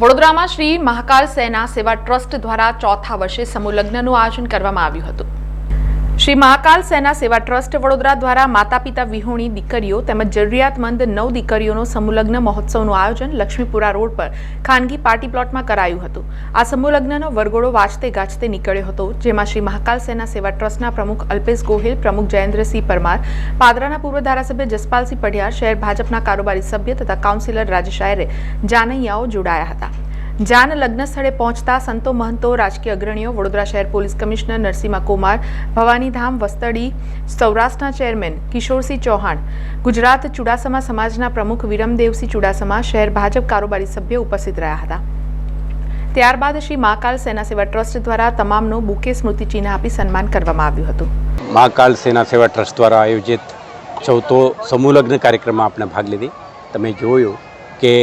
વડોદરામાં શ્રી મહાકાલ સેના સેવા ટ્રસ્ટ દ્વારા ચોથા વર્ષે સમૂહ લગ્નનું આયોજન કરવામાં આવ્યું હતું. શ્રી મહાકાલ સેના સેવા ટ્રસ્ટ વડોદરા દ્વારા માતા પિતા વિહોણી દીકરીઓ તેમજ જરૂરિયાતમંદ નવ દીકરીઓનો સમુલગ્ન મહોત્સવનું આયોજન લક્ષ્મીપુરા રોડ પર ખાનગી પાર્ટી પ્લોટમાં કરાયું હતું. આ સમુલગ્નનો વરઘોડો વાંચતે ગાજતે નીકળ્યો હતો, જેમાં શ્રી મહાકાલ સેના સેવા ટ્રસ્ટના પ્રમુખ અલ્પેશ ગોહિલ, પ્રમુખ જયેન્દ્રસિંહ પરમાર, પાદરાના પૂર્વ ધારાસભ્ય જસપાલસિંહ પઢિયાર, શહેર ભાજપના કારોબારી સભ્ય તથા કાઉન્સિલર રાજેશ આયરે, જાનૈયાઓ જોડાયા હતા. જાન લગ્ન સ્થળે પહોંચતા સંતો મહંતો, રાજકીય અગ્રણીઓ, વડોદરા શહેર પોલીસ કમિશનર નરસિંહા કુમાર, ભવાનીધામ, વસ્તડી, સૌરાષ્ટ્રના ચેરમેન કિશોરસિંહ ચૌહાણ, ગુજરાત ચુડાસમા સમાજના પ્રમુખ વિરમદેવસિંહ ચુડાસમા, શહેર ભાજપ કારોબારી સભ્ય ઉપસ્થિત રહ્યા હતા. ત્યારબાદ શ્રી મહાકાલ સેના સેવા ટ્રસ્ટ દ્વારા તમામનો બુકે સ્મૃતિ ચિહ્ન આપી સન્માન કરવામાં આવ્યું હતું. મહાકાલ સેના સેવા ટ્રસ્ટ દ્વારા આયોજિત ચૌથો સમૂહ લગ્ન કાર્યક્રમમાં આપણે ભાગ લીધી. તમે જોયું કે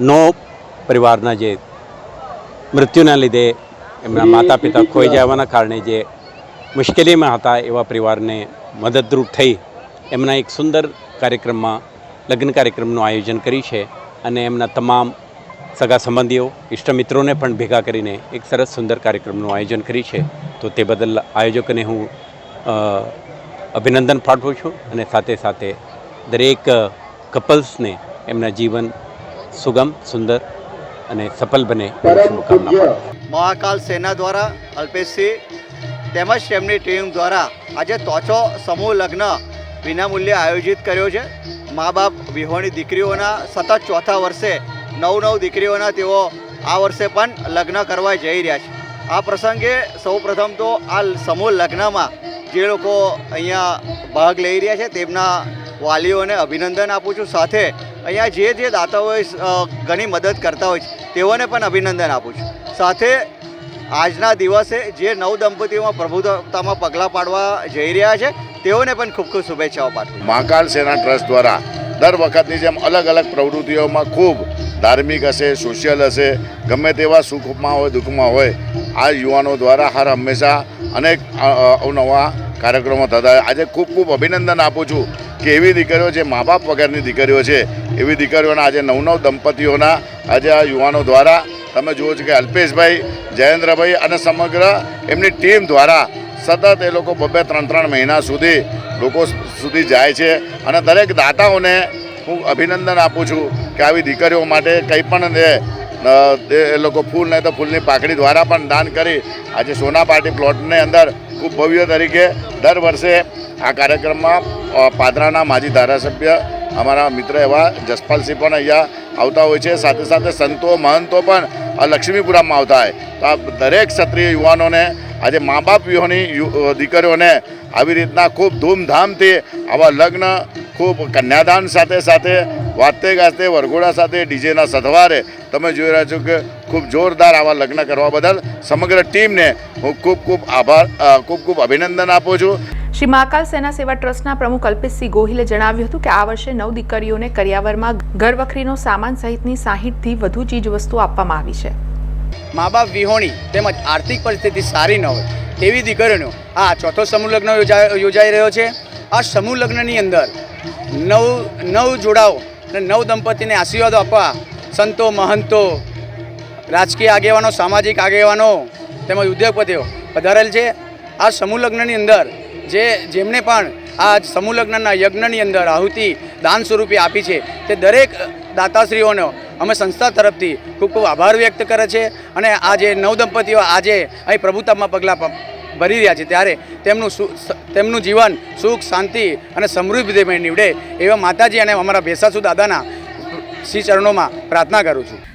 નો પરિવારના જે મૃત્યુના લીધે એમના માતા પિતા ખોઈ જવાના કારણે જે મુશ્કેલીમાં હતા એવા પરિવારને મદદરૂપ થઈ એમના એક સુંદર કાર્યક્રમમાં, લગ્ન કાર્યક્રમનું આયોજન કરી છે અને એમના તમામ સગા સંબંધીઓ ઇષ્ટમિત્રોને પણ ભેગા કરીને એક સરસ સુંદર કાર્યક્રમનું આયોજન કરી છે. તો તે બદલ આયોજકોને હું અભિનંદન પાઠવું છું અને સાથે સાથે દરેક કપલ્સને એમના જીવન સુગમ, સુંદર અને સફળ બને. મહાકાલ સેના દ્વારા અલ્પેશસિંહ તેમજ તેમની ટીમ દ્વારા આજે તોચો સમૂહ લગ્ન વિનામૂલ્યે આયોજિત કર્યો છે. મા બાપ વિહોણી દીકરીઓના સતત ચોથા વર્ષે નવ નવ દીકરીઓના તેઓ આ વર્ષે પણ લગ્ન કરવા જઈ રહ્યા છે. આ પ્રસંગે સૌપ્રથમ તો આ સમૂહ લગ્નમાં જે લોકો અહીંયા ભાગ લઈ રહ્યા છે તેમના વાલીઓને અભિનંદન આપું છું. સાથે અહીંયા જે જે દાતાઓએ ઘણી મદદ કરતા હોય છે, તેઓને પણ અભિનંદન આપું છું. સાથે આજના દિવસે જે નવ દંપતીઓમાં પ્રભુતામાં પગલાં પાડવા જઈ રહ્યા છે, તેઓને પણ ખૂબ ખૂબ શુભેચ્છાઓ પાઠવું મહાકાલ સેના ટ્રસ્ટ દ્વારા દર વખતની જેમ અલગ અલગ પ્રવૃત્તિઓમાં ખૂબ ધાર્મિક હશે, સોશિયલ હશે, ગમે તેવા સુખમાં હોય, દુઃખમાં હોય, આ યુવાનો દ્વારા હર હંમેશા અનેક અવનવા કાર્યક્રમો થતા આજે ખૂબ ખૂબ અભિનંદન આપું છું. કે એવી દીકરીઓ જે મા બાપ વગરની દીકરીઓ છે, એવી દીકરીઓના આજે નવ નવ દંપતીઓના આજે આ યુવાનો દ્વારા તમે જુઓ છો કે અલ્પેશભાઈ, જયેન્દ્રભાઈ અને સમગ્ર એમની ટીમ દ્વારા સતત એ લોકો બબે ત્રણ ત્રણ મહિના સુધી લોકો સુધી જાય છે. અને દરેક દાતાઓને હું અભિનંદન આપું છું કે આવી દીકરીઓ માટે કંઈ પણ એ લોકો ફૂલ નહીં તો ફૂલની પાકડી દ્વારા પણ દાન કરી આજે સોના પાર્ટી પ્લોટની અંદર ખૂબ ભવ્ય તરીકે દર વર્ષે આ કાર્યક્રમમાં પાદરાના માજી ધારાસભ્ય, અમારા મિત્ર એવા જસપાલસિંહ પણ અહીંયા આવતા હોય છે. સાથે સાથે સંતો, મહંતો પણ લક્ષ્મીપુરામાં આવતા હોય. તો આ દરેક ક્ષત્રિય યુવાનોને, આજે મા બાપ યુહોની દીકરીઓને આવી રીતના ખૂબ ધૂમધામથી આવા લગ્ન, ખૂબ કન્યાદાન સાથે સાથે, વાતે ગાજતે વરઘોડા સાથે ડીજેના સથવારે તમે જોઈ રહ્યા છો કે ખૂબ જોરદાર આવા લગ્ન કરવા બદલ સમગ્ર ટીમને હું ખૂબ ખૂબ આભાર ખૂબ ખૂબ અભિનંદન આપું છું. શ્રી મહાકાલ સેના સેવા ટ્રસ્ટના પ્રમુખ અલ્પેશસિંહ ગોહિલે જણાવ્યું હતું કે આ વર્ષે નવ દીકરીઓને કરિયાવરમાં ઘરવખરીનો સામાન સહિતની સાહીઠથી વધુ ચીજ વસ્તુ આપવામાં આવી છે. મા બાપ વિહોણી તેમજ આર્થિક પરિસ્થિતિ સારી ન હોય તેવી દીકરીઓનો આ ચોથો સમૂહ લગ્ન યોજાઈ રહ્યો છે. આ સમૂહ લગ્નની અંદર નવ નવ જોડાઓ અને નવ દંપતીને આશીર્વાદો આપવા સંતો, મહંતો, રાજકીય આગેવાનો, સામાજિક આગેવાનો તેમજ ઉદ્યોગપતિઓ પધારેલ છે. આ સમૂહ લગ્નની અંદર જે જેમણે પણ આ સમૂહલગ્નના યજ્ઞની અંદર આહુતિ, દાન સ્વરૂપે આપી છે, તે દરેક દાતાશ્રીઓનો અમે સંસ્થા તરફથી ખૂબ ખૂબ આભાર વ્યક્ત કરે છે અને આ જે નવ દંપતીઓ આજે અહીં પ્રભુતામાં પગલાં ભરી રહ્યા છે, ત્યારે તેમનું તેમનું જીવન સુખ, શાંતિ અને સમૃદ્ધિમય નીવડે એવા માતાજી અને અમારા ભેસાસુ દાદાના શ્રી ચરણોમાં પ્રાર્થના કરું છું.